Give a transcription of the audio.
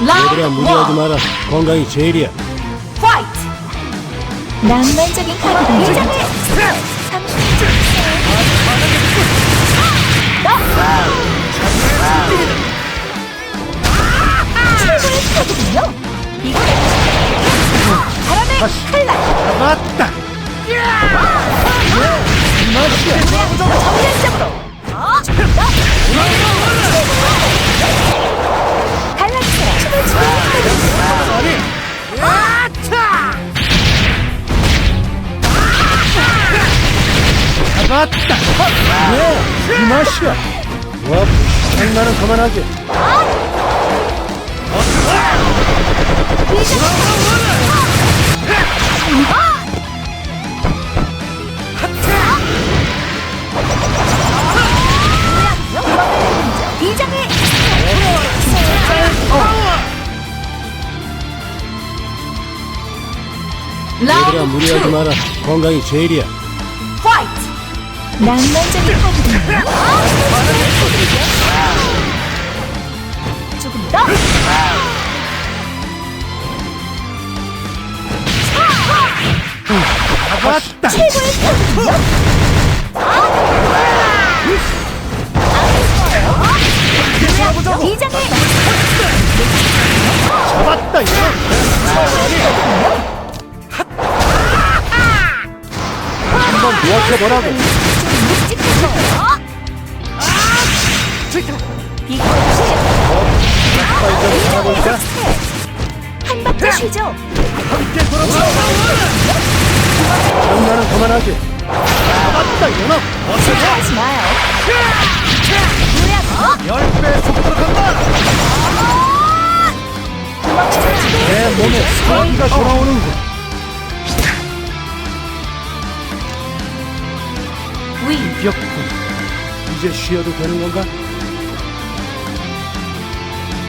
얘들아 무리하지 마라. 건강이 제일이야! 낭만적인 카드다. 이장해! 최고의 카드군요. 이거 바람의 칼날 맞다 정면적 맞다. 왜이 맛이야. 와 장난은 그만하지. 이장의 얘들아 무리하지 마라. 건강이 제일이야. 파이트! 낭만적인 카드군요. 조금 더 맞다 최고의 카드군요. 이장의 잡았다 도와줘보라고 살아볼까 한 박자 쉬죠. 함께 돌아보자 장난은 그만하지. 잡았다 이놈 하지 마요. 뭐야 열배 속도로 간다. 내 몸에 사기가 돌아오는군 위 이겼군 이제 쉬어도 되는 건가?